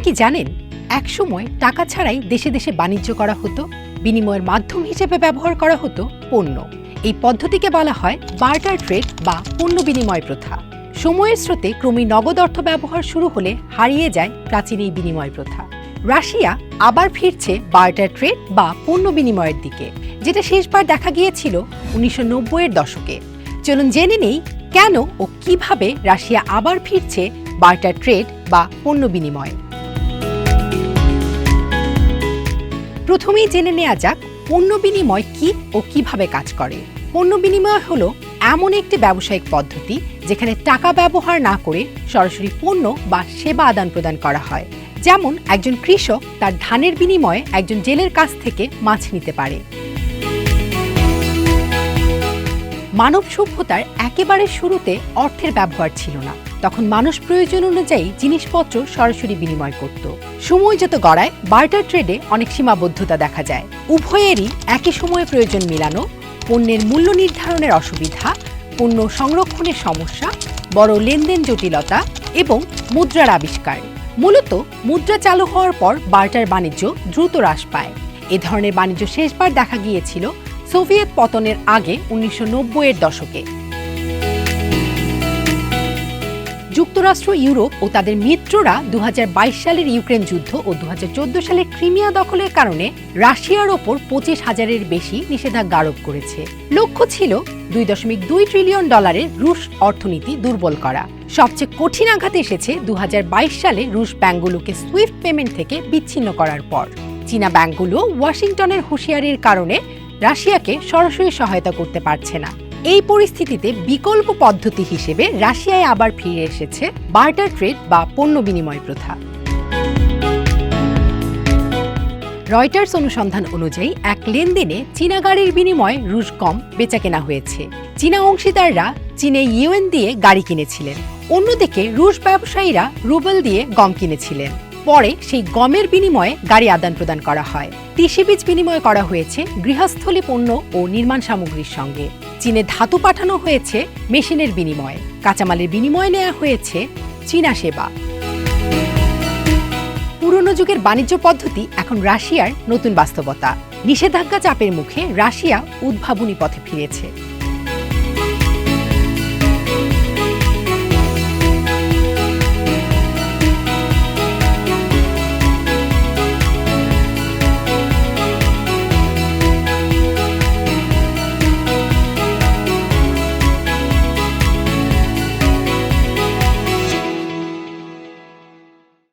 জানেন, একসময় টাকা ছাড়াই দেশে দেশে বাণিজ্য করা হতো, বিনিময়ের মাধ্যম হিসেবে ব্যবহার করা হতো পণ্য। এই পদ্ধতিকে বলা হয় বার্টার ট্রেড বা পণ্য বিনিময় প্রথা। সময়ের স্রোতে ক্রমেই নগদ অর্থ ব্যবহার শুরু হলে হারিয়ে যায় প্রাচীন এই বিনিময় প্রথা। রাশিয়া আবার ফিরছে বার্টার ট্রেড বা পণ্য বিনিময়ের দিকে, যেটা শেষবার দেখা গিয়েছিল উনিশশো নব্বই এর দশকে। চলুন জেনে নেই কেন ও কীভাবে রাশিয়া আবার ফিরছে বার্টার ট্রেড বা পণ্য বিনিময়। প্রথমেই জেনে নেওয়া যাক পণ্য বিনিময় কি ও কীভাবে কাজ করে। পণ্য বিনিময় হলো এমন একটি ব্যবসায়িক পদ্ধতি যেখানে টাকা ব্যবহার না করে সরাসরি পণ্য বা সেবা আদান প্রদান করা হয়। যেমন একজন কৃষক তার ধানের বিনিময়ে একজন জেলের কাছ থেকে মাছ নিতে পারে। মানব সভ্যতার একেবারে শুরুতে অর্থের ব্যবহার ছিল না। তখন মানুষ প্রয়োজন অনুযায়ী জিনিসপত্র সরাসরি বিনিময় করত। সময় যত গড়ায়, বার্টার ট্রেডে অনেক সীমাবদ্ধতা দেখা যায়। উভয়েরই একই সময়ে প্রয়োজন মিলানো, পণ্যের মূল্য নির্ধারণের অসুবিধা, পণ্য সংরক্ষণের সমস্যা, বড় লেনদেন জটিলতা এবং মুদ্রার আবিষ্কার। মূলত মুদ্রা চালু হওয়ার পর বার্টার বাণিজ্য দ্রুত হ্রাস পায়। এ ধরনের বাণিজ্য শেষবার দেখা গিয়েছিল সোভিয়েত পতনের আগে উনিশশো নব্বই এর দশকে। যুক্তরাষ্ট্র, ইউরোপ ও তাদের মিত্ররা দু হাজার বাইশ সালের ইউক্রেন যুদ্ধ ও দু সালের ক্রিমিয়া দখলের কারণে রাশিয়ার ওপর পঁচিশ হাজারের বেশি নিষেধাজ্ঞা আরোপ করেছে। লক্ষ্য ছিল দুই দশমিক দুই ট্রিলিয়ন ডলারের রুশ অর্থনীতি দুর্বল করা। সবচেয়ে কঠিন আঘাত এসেছে দু হাজার বাইশ সালে রুশ ব্যাংকগুলোকে সুইফট পেমেন্ট থেকে বিচ্ছিন্ন করার পর। চীনা ব্যাংকগুলো ওয়াশিংটনের হুঁশিয়ারির কারণে রাশিয়াকে সরাসরি সহায়তা করতে পারছে না। এই পরিস্থিতিতে বিকল্প পদ্ধতি হিসেবে রাশিয়ায় আবার ফিরে এসেছে বার্টার ট্রেড বা পণ্য বিনিময় প্রথা। রয়টার্স অনুসন্ধান অনুযায়ী, এক লেনদেনে চীনা গাড়ির বিনিময়ে রুশ গম বেচাকেনা হয়েছে। চীনা অংশীদাররা চীনে ইউএন দিয়ে গাড়ি কিনেছিলেন। অন্যদিকে রুশ ব্যবসায়ীরা রুবেল দিয়ে গম কিনেছিলেন। পরে সেই গমের বিনিময়ে গাড়ি আদান প্রদান করা হয়। বীজ বিনিময় করা হয়েছে গৃহস্থলী পণ্য ও নির্মাণ সামগ্রীর সঙ্গে। চীনে ধাতু পাঠানো হয়েছে মেশিনের বিনিময়ে। কাঁচামালের বিনিময়ে নেওয়া হয়েছে চীনা সেবা। পুরনো যুগের বাণিজ্য পদ্ধতি এখন রাশিয়ার নতুন বাস্তবতা। নিষেধাজ্ঞা চাপের মুখে রাশিয়া উদ্ভাবনী পথে ফিরেছে।